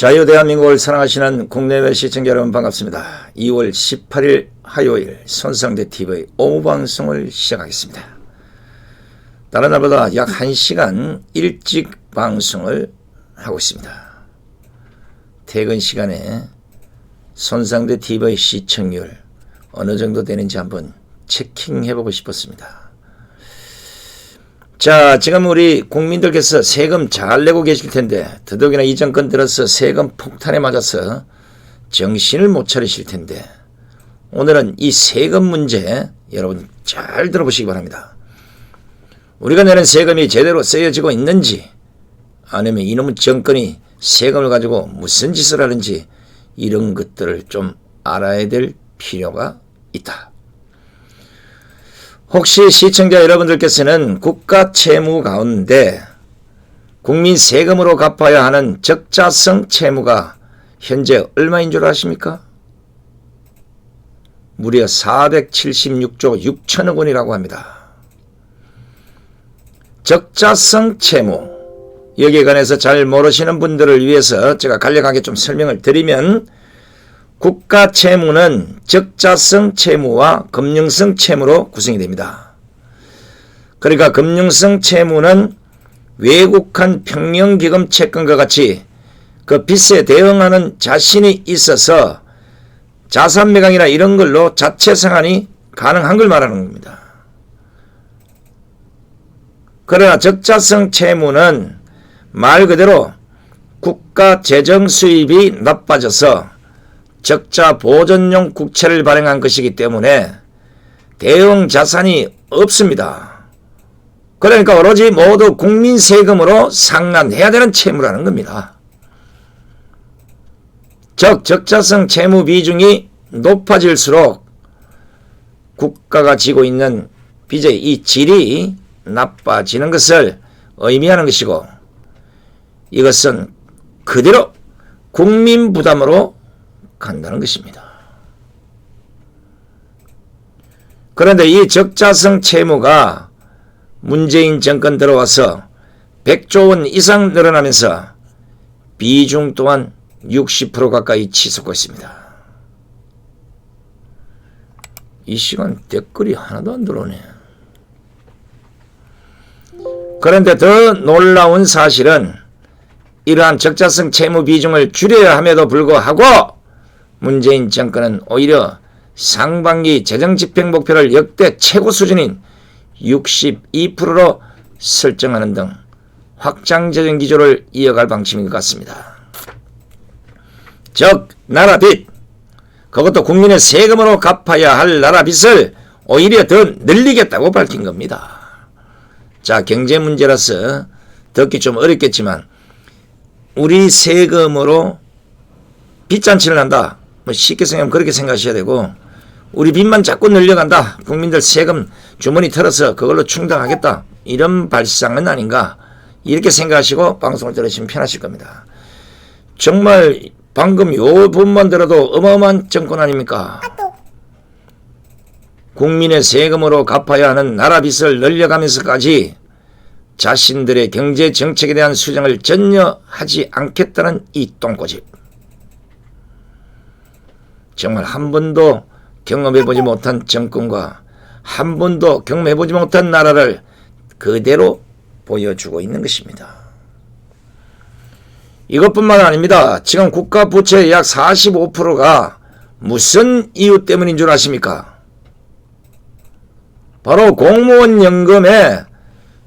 자유 대한민국을 사랑하시는 국내외 시청자 여러분 반갑습니다. 2월 18일 화요일 손상대 TV 오후 방송을 시작하겠습니다. 다른 날보다 약 1시간 일찍 방송을 하고 있습니다. 퇴근 시간에 손상대 TV 시청률 어느 정도 되는지 한번 체킹해보고 싶었습니다. 자, 지금 우리 국민들께서 세금 잘 내고 계실 텐데, 더더욱이나 이 정권 들어서 세금 폭탄에 맞아서 정신을 못 차리실 텐데, 오늘은 이 세금 문제 여러분 잘 들어보시기 바랍니다. 우리가 내는 세금이 제대로 쓰여지고 있는지, 아니면 이놈의 정권이 세금을 가지고 무슨 짓을 하는지, 이런 것들을 좀 알아야 될 필요가 있다. 혹시 시청자 여러분들께서는 국가 채무 가운데 국민 세금으로 갚아야 하는 적자성 채무가 현재 얼마인 줄 아십니까? 무려 476조 6천억 원이라고 합니다. 적자성 채무 여기에 관해서 잘 모르시는 분들을 위해서 제가 간략하게 좀 설명을 드리면 국가 채무는 적자성 채무와 금융성 채무로 구성이 됩니다. 그러니까 금융성 채무는 외국한 평형기금 채권과 같이 그 빚에 대응하는 자신이 있어서 자산 매각이나 이런 걸로 자체 상환이 가능한 걸 말하는 겁니다. 그러나 적자성 채무는 말 그대로 국가 재정 수입이 나빠져서 적자 보존용 국채를 발행한 것이기 때문에 대응 자산이 없습니다. 그러니까 오로지 모두 국민 세금으로 상환해야 되는 채무라는 겁니다. 즉 적자성 채무 비중이 높아질수록 국가가 지고 있는 빚의 이 질이 나빠지는 것을 의미하는 것이고 이것은 그대로 국민 부담으로 간다는 것입니다. 그런데 이 적자성 채무가 문재인 정권 들어와서 100조 원 이상 늘어나면서 비중 또한 60% 가까이 치솟고 있습니다. 이 시간 댓글이 하나도 안 들어오네. 그런데 더 놀라운 사실은 이러한 적자성 채무 비중을 줄여야 함에도 불구하고 문재인 정권은 오히려 상반기 재정집행 목표를 역대 최고 수준인 62%로 설정하는 등 확장 재정 기조를 이어갈 방침인 것 같습니다. 즉 나라 빚 그것도 국민의 세금으로 갚아야 할 나라 빚을 오히려 더 늘리겠다고 밝힌 겁니다. 자 경제 문제라서 듣기 좀 어렵겠지만 우리 세금으로 빚잔치를 한다. 뭐 쉽게 생각하면 그렇게 생각하셔야 되고 우리 빚만 자꾸 늘려간다. 국민들 세금 주머니 털어서 그걸로 충당하겠다. 이런 발상은 아닌가. 이렇게 생각하시고 방송을 들으시면 편하실 겁니다. 정말 방금 요 부분만 들어도 어마어마한 정권 아닙니까? 국민의 세금으로 갚아야 하는 나라 빚을 늘려가면서까지 자신들의 경제 정책에 대한 수정을 전혀 하지 않겠다는 이 똥꼬집. 정말 한 번도 경험해보지 못한 정권과 한 번도 경험해보지 못한 나라를 그대로 보여주고 있는 것입니다. 이것뿐만 아닙니다. 지금 국가 부채의 약 45%가 무슨 이유 때문인 줄 아십니까? 바로 공무원 연금에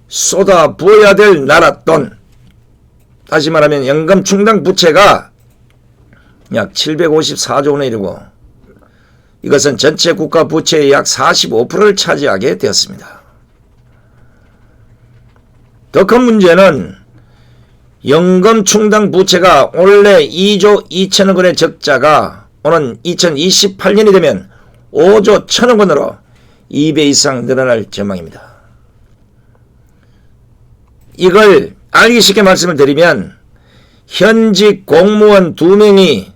쏟아 부어야 될 나라 돈. 다시 말하면 연금 충당 부채가 약 754조 원에 이르고 이것은 전체 국가 부채의 약 45%를 차지하게 되었습니다. 더 큰 문제는 연금 충당 부채가 원래 2조 2천억 원의 적자가 오는 2028년이 되면 5조 1천억 원으로 2배 이상 늘어날 전망입니다. 이걸 알기 쉽게 말씀을 드리면 현직 공무원 2명이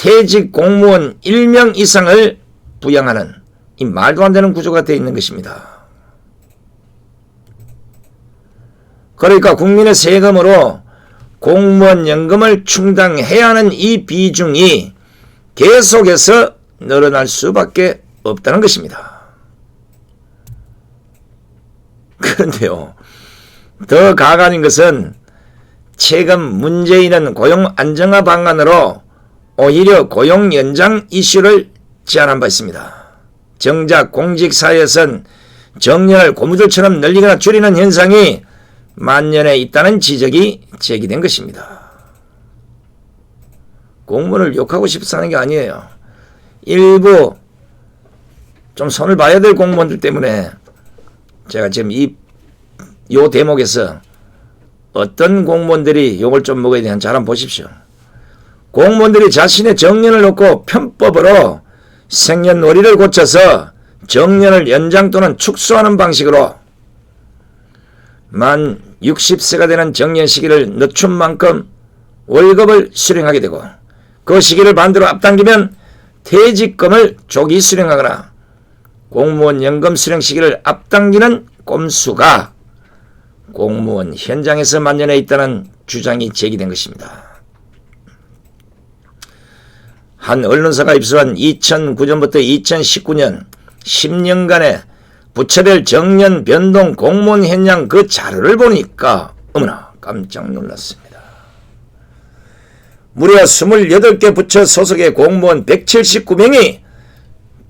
퇴직 공무원 1명 이상을 부양하는 이 말도 안 되는 구조가 되어 있는 것입니다. 그러니까 국민의 세금으로 공무원 연금을 충당해야 하는 이 비중이 계속해서 늘어날 수밖에 없다는 것입니다. 그런데요, 더 가관인 것은 최근 문재인은 고용 안정화 방안으로 오히려 고용 연장 이슈를 제안한 바 있습니다. 정작 공직사회에선 정년을 고무줄처럼 늘리거나 줄이는 현상이 만년에 있다는 지적이 제기된 것입니다. 공무원을 욕하고 싶어서 하는 게 아니에요. 일부 좀 손을 봐야 될 공무원들 때문에 제가 지금 이, 요 대목에서 어떤 공무원들이 욕을 좀 먹어야 되는지 잘 한번 보십시오. 공무원들이 자신의 정년을 놓고 편법으로 생년월일을 고쳐서 정년을 연장 또는 축소하는 방식으로 만 60세가 되는 정년 시기를 늦춘 만큼 월급을 수령하게 되고 그 시기를 반대로 앞당기면 퇴직금을 조기 수령하거나 공무원 연금 수령 시기를 앞당기는 꼼수가 공무원 현장에서 만연해 있다는 주장이 제기된 것입니다. 한 언론사가 입수한 2009년부터 2019년 10년간의 부처별 정년 변동 공무원 현장 그 자료를 보니까 어머나 깜짝 놀랐습니다. 무려 28개 부처 소속의 공무원 179명이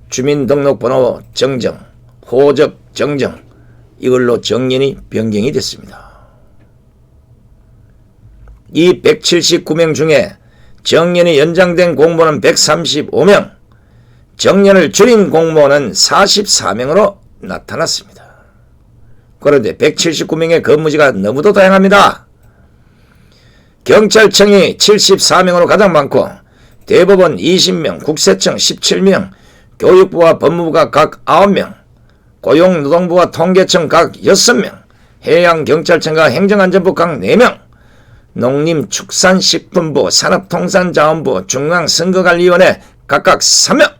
주민등록번호 정정, 호적 정정 이걸로 정년이 변경이 됐습니다. 이 179명 중에 정년이 연장된 공무원은 135명, 정년을 줄인 공무원은 44명으로 나타났습니다. 그런데 179명의 근무지가 너무도 다양합니다. 경찰청이 74명으로 가장 많고 대법원 20명, 국세청 17명, 교육부와 법무부가 각 9명, 고용노동부와 통계청 각 6명, 해양경찰청과 행정안전부 각 4명, 농림축산식품부, 산업통상자원부, 중앙선거관리위원회 각각 3명,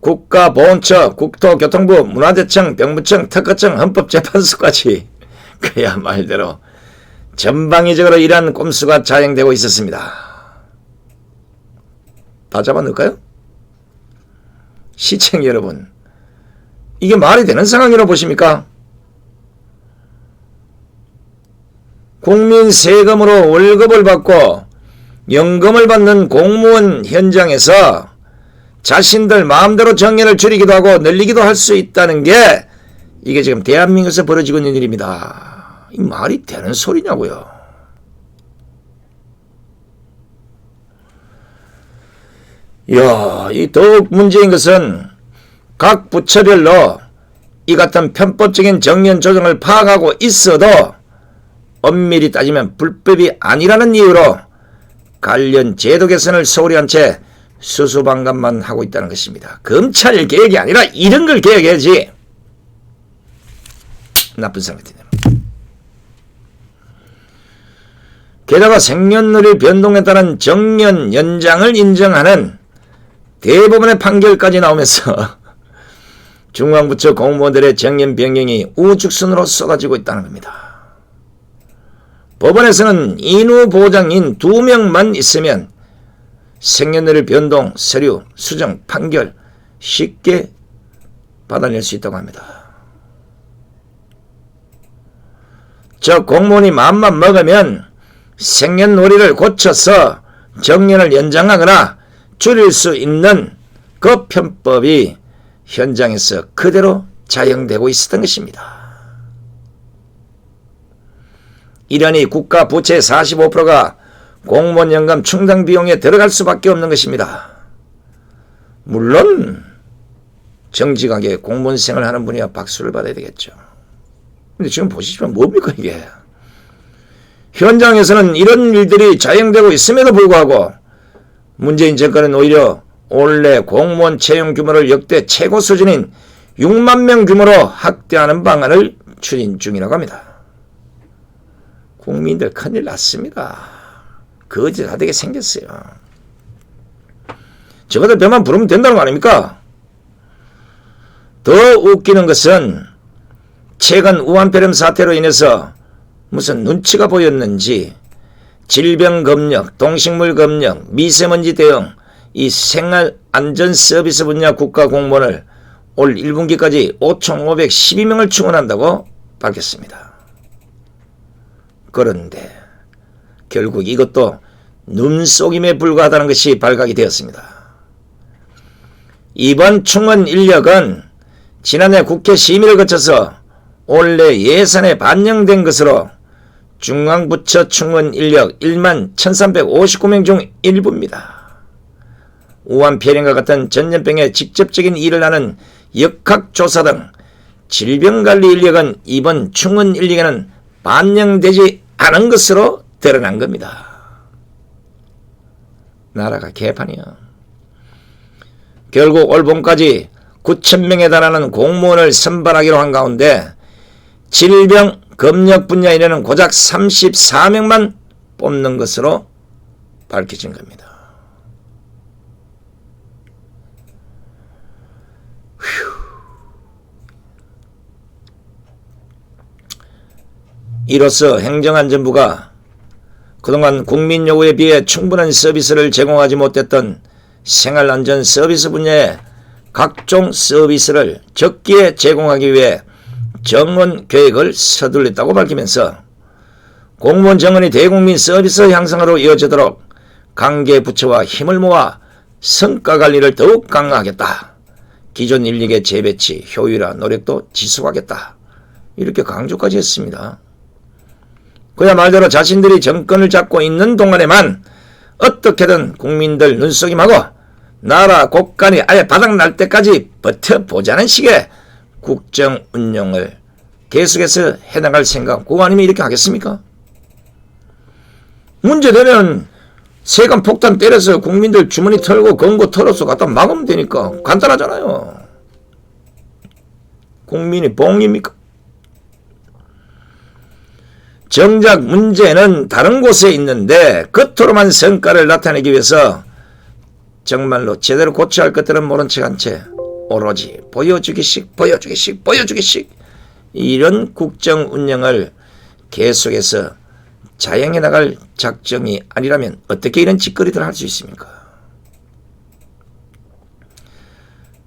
국가보훈처, 국토교통부, 문화재청, 병무청, 특허청, 헌법재판소까지 그야 말대로 전방위적으로 이러한 꼼수가 자행되고 있었습니다. 다 잡아넣을까요? 시청 여러분, 이게 말이 되는 상황이라고 보십니까? 국민 세금으로 월급을 받고 연금을 받는 공무원 현장에서 자신들 마음대로 정년을 줄이기도 하고 늘리기도 할 수 있다는 게 이게 지금 대한민국에서 벌어지고 있는 일입니다. 이 말이 되는 소리냐고요. 이야, 이 더욱 문제인 것은 각 부처별로 이 같은 편법적인 정년 조정을 파악하고 있어도 엄밀히 따지면 불법이 아니라는 이유로 관련 제도 개선을 소홀히 한 채 수수방관만 하고 있다는 것입니다. 검찰 개혁이 아니라 이런 걸 개혁해야지. 나쁜 생각이네요. 게다가 생년월일 변동에 따른 정년 연장을 인정하는 대법원의 판결까지 나오면서 중앙부처 공무원들의 정년 변경이 우죽순으로 쏟아지고 있다는 겁니다. 법원에서는 인후 보장인 두 명만 있으면 생년월일 변동, 서류, 수정, 판결 쉽게 받아낼 수 있다고 합니다. 저 공무원이 마음만 먹으면 생년월일을 고쳐서 정년을 연장하거나 줄일 수 있는 그 편법이 현장에서 그대로 자영되고 있었던 것입니다. 이러니 국가 부채 45%가 공무원 연금 충당 비용에 들어갈 수밖에 없는 것입니다. 물론 정직하게 공무원 생활하는 분이야 박수를 받아야 되겠죠. 근데 지금 보시지만 뭡니까 이게? 현장에서는 이런 일들이 자행되고 있음에도 불구하고 문재인 정권은 오히려 올해 공무원 채용 규모를 역대 최고 수준인 6만 명 규모로 확대하는 방안을 추진 중이라고 합니다. 국민들 큰일 났습니다. 거짓하게 생겼어요. 저것들 배만 부르면 된다는 거 아닙니까? 더 웃기는 것은 최근 우한폐렴 사태로 인해서 무슨 눈치가 보였는지 질병 검역, 동식물 검역, 미세먼지 대응, 이 생활 안전 서비스 분야 국가 공무원을 올 1분기까지 5,512명을 충원한다고 밝혔습니다. 그런데 결국 이것도 눈속임에 불과하다는 것이 발각이 되었습니다. 이번 충원 인력은 지난해 국회 심의를 거쳐서 올해 예산에 반영된 것으로 중앙부처 충원 인력 1만 1359명 중 일부입니다. 우한 폐렴과 같은 전염병에 직접적인 일을 하는 역학조사 등 질병관리 인력은 이번 충원 인력에는 반영되지 않은 것으로 드러난 겁니다. 나라가 개판이야. 결국 올 봄까지 9천명에 달하는 공무원을 선발하기로 한 가운데 질병 검역 분야에는 고작 34명만 뽑는 것으로 밝혀진 겁니다. 이로써 행정안전부가 그동안 국민 요구에 비해 충분한 서비스를 제공하지 못했던 생활안전 서비스 분야의 각종 서비스를 적기에 제공하기 위해 정원 계획을 서둘렀다고 밝히면서 공무원 정원이 대국민 서비스 향상으로 이어지도록 관계 부처와 힘을 모아 성과 관리를 더욱 강화하겠다. 기존 인력의 재배치, 효율화 노력도 지속하겠다. 이렇게 강조까지 했습니다. 그야 말대로 자신들이 정권을 잡고 있는 동안에만 어떻게든 국민들 눈속임하고 나라 곳간이 아예 바닥날 때까지 버텨보자는 식의 국정 운영을 계속해서 해나갈 생각, 그거 아니면 이렇게 하겠습니까? 문제되면 세금 폭탄 때려서 국민들 주머니 털고 건고 털어서 갖다 막으면 되니까 간단하잖아요. 국민이 봉입니까? 정작 문제는 다른 곳에 있는데 겉으로만 성과를 나타내기 위해서 정말로 제대로 고쳐야 할 것들은 모른 척 한 채 오로지 보여주기식 보여주기식 보여주기식 이런 국정 운영을 계속해서 자행해 나갈 작정이 아니라면 어떻게 이런 짓거리들을 할 수 있습니까?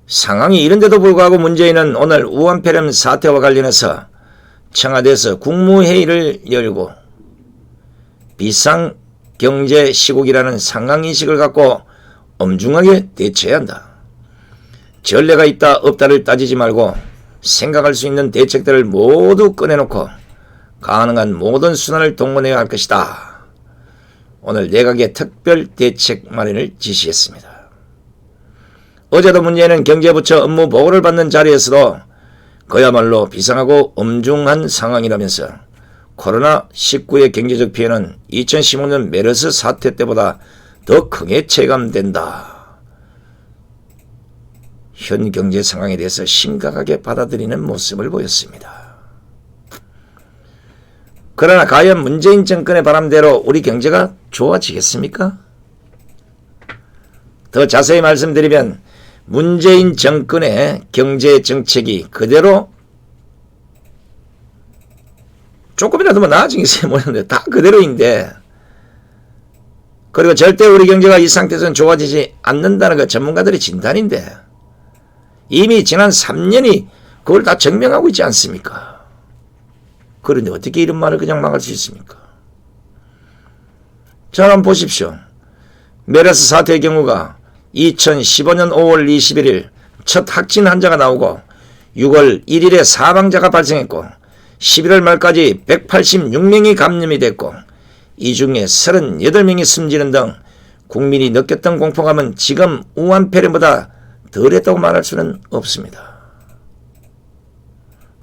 상황이 이런데도 불구하고 문재인은 오늘 우한폐렴 사태와 관련해서 청와대에서 국무회의를 열고 비상경제시국이라는 상황인식을 갖고 엄중하게 대처해야 한다. 전례가 있다 없다를 따지지 말고 생각할 수 있는 대책들을 모두 꺼내놓고 가능한 모든 수단을 동원해야 할 것이다. 오늘 내각의 특별 대책 마련을 지시했습니다. 어제도 문재인은 경제부처 업무 보고를 받는 자리에서도 그야말로 비상하고 엄중한 상황이라면서 코로나19의 경제적 피해는 2015년 메르스 사태 때보다 더 크게 체감된다. 현 경제 상황에 대해서 심각하게 받아들이는 모습을 보였습니다. 그러나 과연 문재인 정권의 바람대로 우리 경제가 좋아지겠습니까? 더 자세히 말씀드리면 문재인 정권의 경제 정책이 그대로 조금이라도 뭐 있어야 모르는데 다 그대로인데 그리고 절대 우리 경제가 이 상태에서는 좋아지지 않는다는 그 전문가들의 진단인데 이미 지난 3년이 그걸 다 증명하고 있지 않습니까? 그런데 어떻게 이런 말을 그냥 막을 수 있습니까? 자, 한번 보십시오. 메르스 사태의 경우가 2015년 5월 21일 첫 확진 환자가 나오고 6월 1일에 사망자가 발생했고 11월 말까지 186명이 감염이 됐고 이 중에 38명이 숨지는 등 국민이 느꼈던 공포감은 지금 우한폐렴보다 덜했다고 말할 수는 없습니다.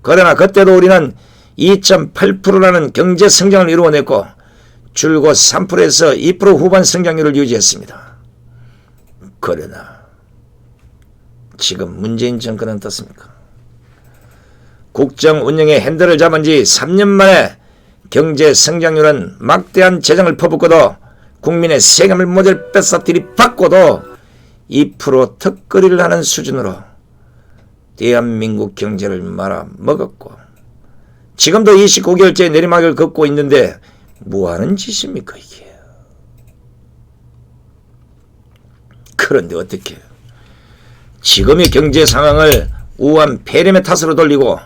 그러나 그때도 우리는 2.8%라는 경제 성장을 이루어냈고 줄곧 3%에서 2% 후반 성장률을 유지했습니다. 그러나 지금 문재인 정권은 어떻습니까? 국정 운영의 핸들을 잡은 지 3년 만에 경제 성장률은 막대한 재정을 퍼붓고도 국민의 세금을 모델 뺏어 들이받고도 2% 턱걸이를 하는 수준으로 대한민국 경제를 말아먹었고 지금도 29개월째 내리막을 걷고 있는데 뭐하는 짓입니까 이게 그런데 어떻게 지금의 경제 상황을 우한 폐렴의 탓으로 돌리고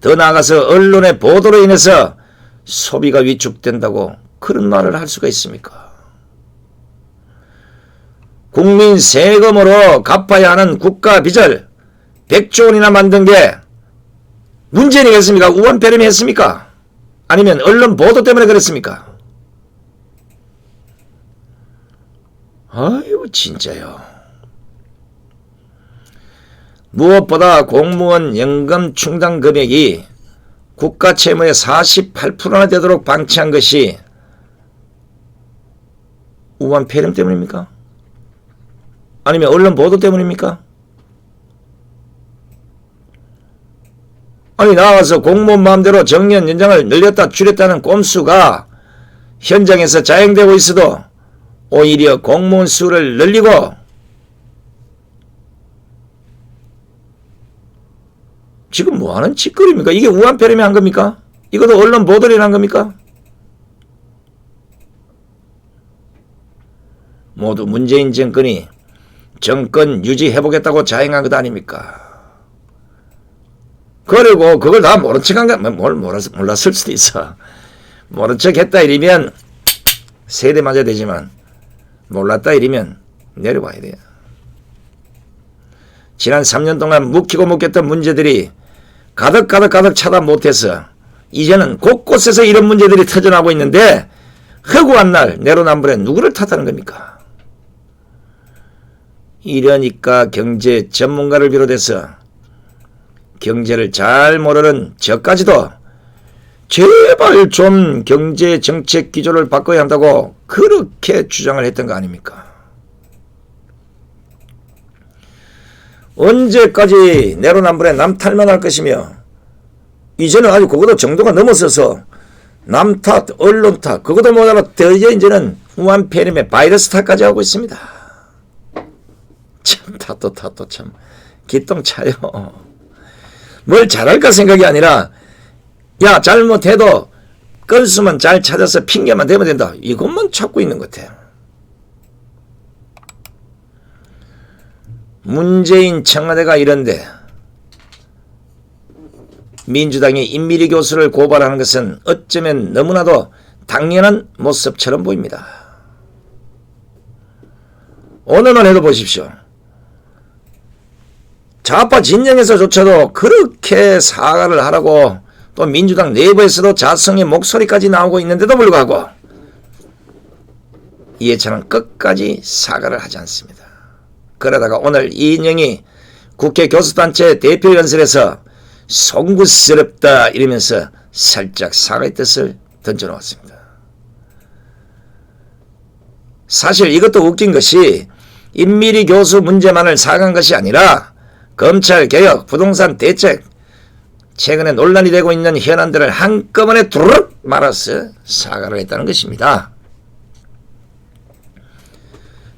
더 나아가서 언론의 보도로 인해서 소비가 위축된다고 그런 말을 할 수가 있습니까? 국민 세금으로 갚아야 하는 국가 빚을 100조 원이나 만든 게 문재인이겠습니까? 우한 폐렴이 했습니까? 아니면 언론 보도 때문에 그랬습니까? 아유 진짜요. 무엇보다 공무원 연금 충당 금액이 국가 채무의 48%나 되도록 방치한 것이 우한 폐렴 때문입니까? 아니면 언론 보도 때문입니까? 아니 나와서 공무원 마음대로 정년 연장을 늘렸다 줄였다는 꼼수가 현장에서 자행되고 있어도 오히려 공무원 수를 늘리고 지금 뭐하는 짓거리입니까? 이게 우한폐렴이 한 겁니까? 이것도 언론 보도를 한 겁니까? 모두 문재인 정권이 정권 유지해보겠다고 자행한 것 아닙니까? 그리고 그걸 다 모른 척한 거, 뭘 몰랐, 몰랐을 수도 있어. 모른 척 했다 이러면 세대 맞아야 되지만 몰랐다 이러면 내려와야 돼요. 지난 3년 동안 묵히고 묵혔던 문제들이 가득 가득 가득 차다 못해서 이제는 곳곳에서 이런 문제들이 터져나오고 있는데 허구한 날 내로남불에 누구를 탓하는 겁니까? 이러니까 경제 전문가를 비롯해서 경제를 잘 모르는 저까지도 제발 좀 경제 정책 기조를 바꿔야 한다고 그렇게 주장을 했던 거 아닙니까? 언제까지 내로남불에 남 탓만 할 것이며 이제는 아주 그것도 정도가 넘어서서 남 탓, 언론 탓, 그것도 모자라 더 이제는 우한 폐렴의 바이러스 탓까지 하고 있습니다. 참 탓도 탓도 참 기똥차요. 뭘 잘할까 생각이 아니라 야 잘못해도 건수만 잘 찾아서 핑계만 대면 된다. 이것만 찾고 있는 것 같아요. 문재인 청와대가 이런데 민주당이 임미리 교수를 고발하는 것은 어쩌면 너무나도 당연한 모습처럼 보입니다. 오늘만 해도 보십시오. 좌파 진영에서조차도 그렇게 사과를 하라고 또 민주당 내부에서도 자성의 목소리까지 나오고 있는데도 불구하고 이해찬은 끝까지 사과를 하지 않습니다. 그러다가 오늘 이인영이 국회 교수단체 대표 연설에서 송구스럽다 이러면서 살짝 사과의 뜻을 던져놓았습니다. 사실 이것도 웃긴 것이 임미리 교수 문제만을 사과한 것이 아니라 검찰 개혁, 부동산 대책, 최근에 논란이 되고 있는 현안들을 한꺼번에 두르륵 말아서 사과를 했다는 것입니다.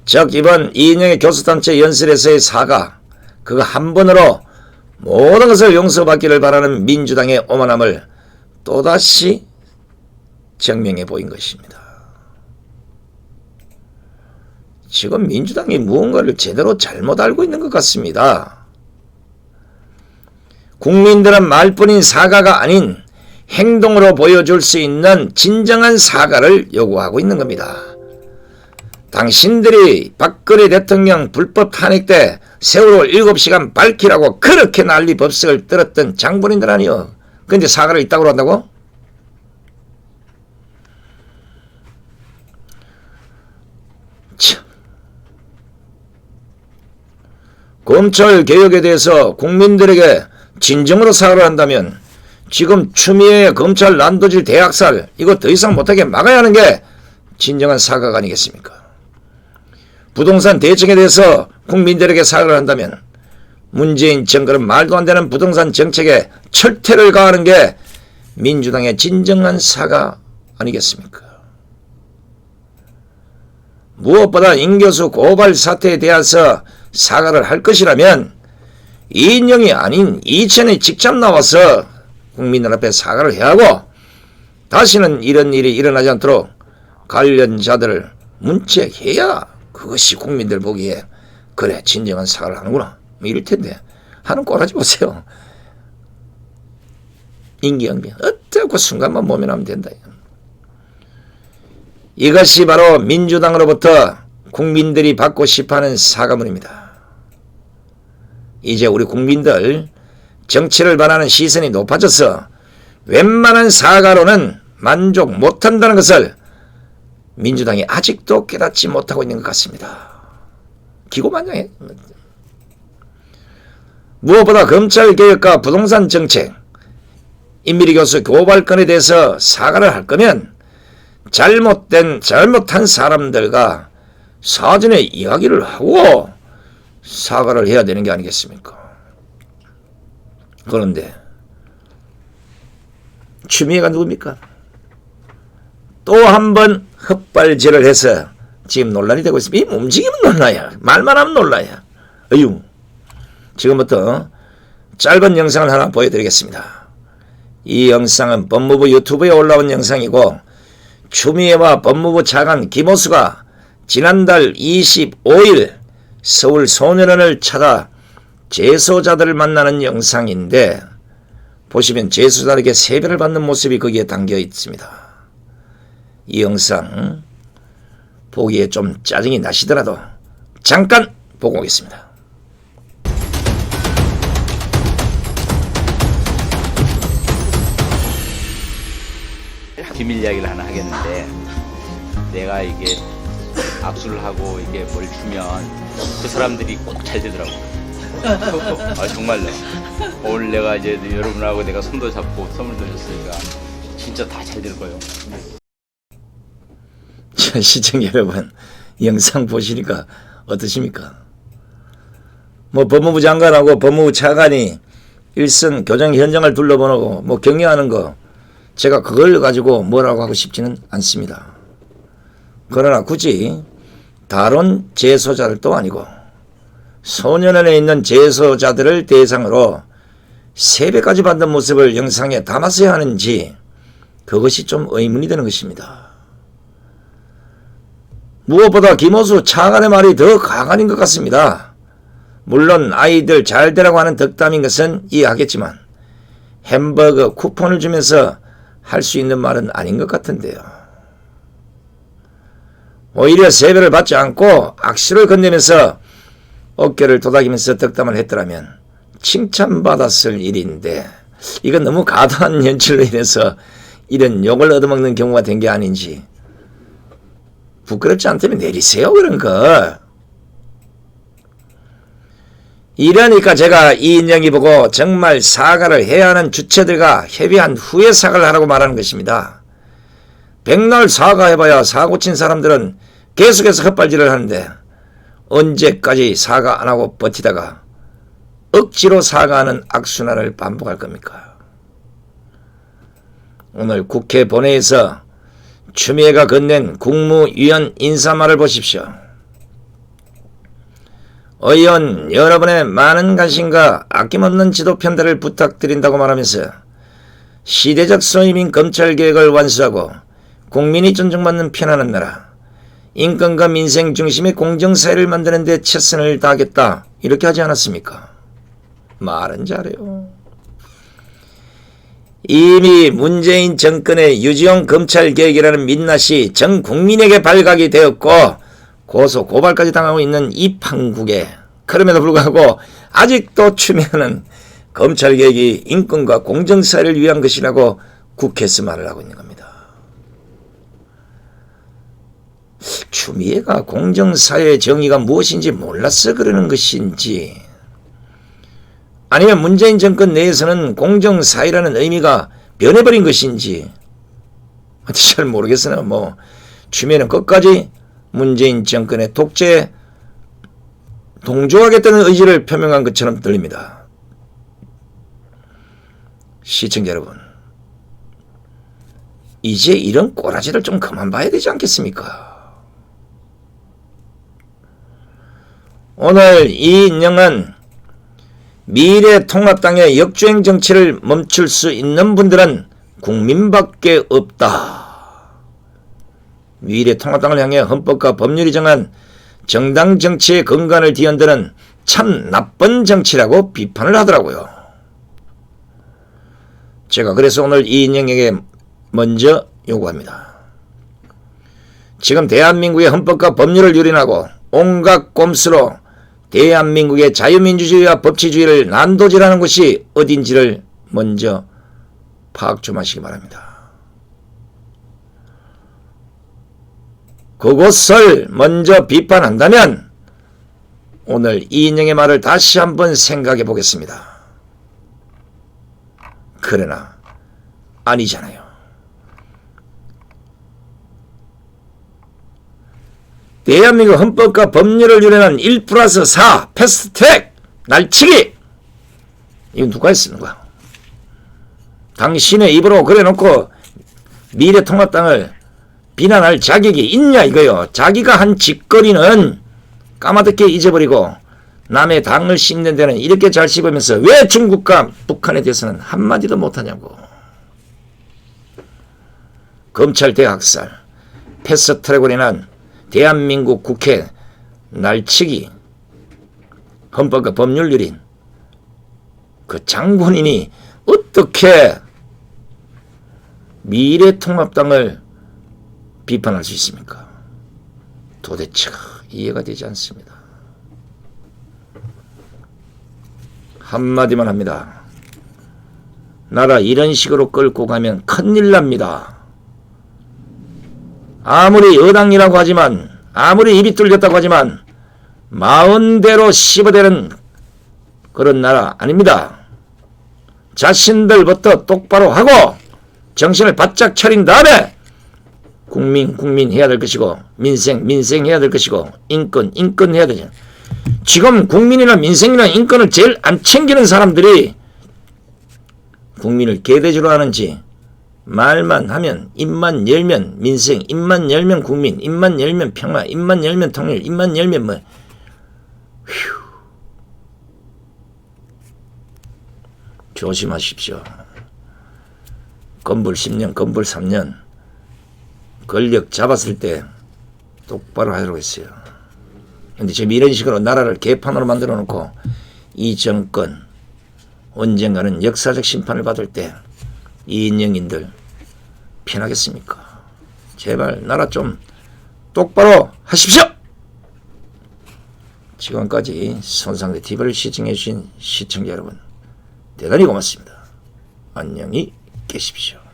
즉 이번 이인영의 교수단체 연설에서의 사과 그거 한 번으로 모든 것을 용서받기를 바라는 민주당의 오만함을 또다시 증명해 보인 것입니다. 지금 민주당이 무언가를 제대로 잘못 알고 있는 것 같습니다. 국민들은 말뿐인 사과가 아닌 행동으로 보여줄 수 있는 진정한 사과를 요구하고 있는 겁니다. 당신들이 박근혜 대통령 불법 탄핵 때 세월호 7시간 밝히라고 그렇게 난리 법석을 떨었던 장본인들 아니요. 근데 사과를 이따구로 한다고? 참. 검찰 개혁에 대해서 국민들에게 진정으로 사과를 한다면 지금 추미애 검찰 난도질 대학살 이거 더 이상 못하게 막아야 하는 게 진정한 사과가 아니겠습니까? 부동산 대책에 대해서 국민들에게 사과를 한다면 문재인 정권은 말도 안 되는 부동산 정책에 철퇴를 가하는 게 민주당의 진정한 사과 아니겠습니까? 무엇보다 임교수 고발 사태에 대해서 사과를 할 것이라면 이인영이 아닌 이천이 직접 나와서 국민들 앞에 사과를 해야 하고 다시는 이런 일이 일어나지 않도록 관련자들을 문책해야 그것이 국민들 보기에 그래 진정한 사과를 하는구나. 뭐 이럴 텐데. 하는 꼬라지 보세요. 인기영비 어쩌고 순간만 모면하면 된다. 이것이 바로 민주당으로부터 국민들이 받고 싶어하는 사과문입니다. 이제 우리 국민들 정치를 바라는 시선이 높아져서 웬만한 사과로는 만족 못한다는 것을 민주당이 아직도 깨닫지 못하고 있는 것 같습니다. 기고만장해. 무엇보다 검찰 개혁과 부동산 정책, 임미리 교수 교발건에 대해서 사과를 할 거면 잘못된 잘못한 사람들과 사전에 이야기를 하고 사과를 해야 되는 게 아니겠습니까? 그런데 추미애가 누굽니까? 또 한 번 헛발질을 해서 지금 논란이 되고 있습니다. 이 움직이면 놀라야. 말만 하면 놀라야. 어휴. 지금부터 짧은 영상을 하나 보여드리겠습니다. 이 영상은 법무부 유튜브에 올라온 영상이고 추미애와 법무부 차관 김호수가 지난달 25일 서울 소년원을 찾아 재소자들을 만나는 영상인데 보시면 재소자에게 세배를 받는 모습이 거기에 담겨 있습니다. 이 영상 보기에 좀 짜증이 나시더라도 잠깐 보고 오겠습니다. 비밀 이야기를 하나 하겠는데 내가 이게 악수를 하고 이게 뭘 주면 그 사람들이 꼭 잘 되더라고. 아 정말로 오늘 내가 이제 여러분하고 내가 손도 잡고 선물도 줬으니까 진짜 다 잘 될 거예요. 자, 시청자 여러분, 영상 보시니까 어떠십니까? 뭐 법무부 장관하고 법무부 차관이 일선 교정 현장을 둘러보고 뭐 격려하는 거 제가 그걸 가지고 뭐라고 하고 싶지는 않습니다. 그러나 굳이 다른 재소자들도 아니고 소년원에 있는 재소자들을 대상으로 세배까지 받는 모습을 영상에 담았어야 하는지 그것이 좀 의문이 되는 것입니다. 무엇보다 김호수 차관의 말이 더 가관인 것 같습니다. 물론 아이들 잘 되라고 하는 덕담인 것은 이해하겠지만 햄버거 쿠폰을 주면서 할 수 있는 말은 아닌 것 같은데요. 오히려 세배를 받지 않고 악수를 건네면서 어깨를 도닥이면서 덕담을 했더라면 칭찬받았을 일인데 이건 너무 과도한 연출로 인해서 이런 욕을 얻어먹는 경우가 된 게 아닌지 부끄럽지 않다면 내리세요 그런 거. 이러니까 제가 이인영이 보고 정말 사과를 해야 하는 주체들과 협의한 후에 사과를 하라고 말하는 것입니다. 백날 사과해봐야 사고 친 사람들은 계속해서 헛발질을 하는데 언제까지 사과 안 하고 버티다가 억지로 사과하는 악순환을 반복할 겁니까? 오늘 국회 본회에서 추미애가 건넨 국무위원 인사말을 보십시오. 의원 여러분의 많은 관심과 아낌없는 지도 편달을 부탁드린다고 말하면서 시대적 소임인 검찰개혁을 완수하고 국민이 존중받는 편안한 나라, 인권과 민생 중심의 공정사회를 만드는 데 최선을 다하겠다 이렇게 하지 않았습니까? 말은 잘해요. 이미 문재인 정권의 유지용 검찰개혁이라는 민낯이 전 국민에게 발각이 되었고 고소 고발까지 당하고 있는 이 판국에 그럼에도 불구하고 아직도 추미애는 검찰개혁이 인권과 공정사회를 위한 것이라고 국회에서 말을 하고 있는 겁니다. 추미애가 공정사회 정의가 무엇인지 몰라서 그러는 것인지 아니면 문재인 정권 내에서는 공정사회라는 의미가 변해버린 것인지 잘 모르겠으나 뭐 추미애는 끝까지 문재인 정권의 독재에 동조하겠다는 의지를 표명한 것처럼 들립니다. 시청자 여러분, 이제 이런 꼬라지를 좀 그만 봐야 되지 않겠습니까? 오늘 이인영은 미래 통합당의 역주행 정치를 멈출 수 있는 분들은 국민밖에 없다. 미래 통합당을 향해 헌법과 법률이 정한 정당 정치의 근간을 뒤흔드는 참 나쁜 정치라고 비판을 하더라고요. 제가 그래서 오늘 이인영에게 먼저 요구합니다. 지금 대한민국의 헌법과 법률을 유린하고 온갖 꼼수로 대한민국의 자유민주주의와 법치주의를 난도질하는 것이 어딘지를 먼저 파악 좀 하시기 바랍니다. 그것을 먼저 비판한다면 오늘 이인영의 말을 다시 한번 생각해 보겠습니다. 그러나 아니잖아요. 대한민국 헌법과 법률을 유린한 1 플러스 4 패스트 트랙 날치기 이건 누가 쓰는 거야? 당신의 입으로 그래놓고 미래통합당을 비난할 자격이 있냐 이거요. 자기가 한 짓거리는 까마득히 잊어버리고 남의 당을 씹는 데는 이렇게 잘 씹으면서 왜 중국과 북한에 대해서는 한마디도 못하냐고. 검찰 대학살, 패스트트랙으로 인한 대한민국 국회 날치기, 헌법과 법률 유린, 그 장본인이 어떻게 미래통합당을 비판할 수 있습니까? 도대체가 이해가 되지 않습니다. 한마디만 합니다. 나라 이런 식으로 끌고 가면 큰일 납니다. 아무리 여당이라고 하지만 아무리 입이 뚫렸다고 하지만 마음대로 씹어대는 그런 나라 아닙니다. 자신들부터 똑바로 하고 정신을 바짝 차린 다음에 국민 국민 해야 될 것이고 민생 민생 해야 될 것이고 인권 인권 해야 되죠. 지금 국민이나 민생이나 인권을 제일 안 챙기는 사람들이 국민을 개돼지로 하는지 말만 하면 입만 열면 민생 입만 열면 국민 입만 열면 평화 입만 열면 통일 입만 열면 뭐 휴. 조심하십시오. 건불 10년 건불 3년 권력 잡았을 때 똑바로 하도록 했어요. 근데 지금 이런 식으로 나라를 개판으로 만들어 놓고 이 정권 언젠가는 역사적 심판을 받을 때 이인영인들 편하겠습니까? 제발 나라 좀 똑바로 하십시오! 지금까지 손상대 TV를 시청해 주신 시청자 여러분 대단히 고맙습니다. 안녕히 계십시오.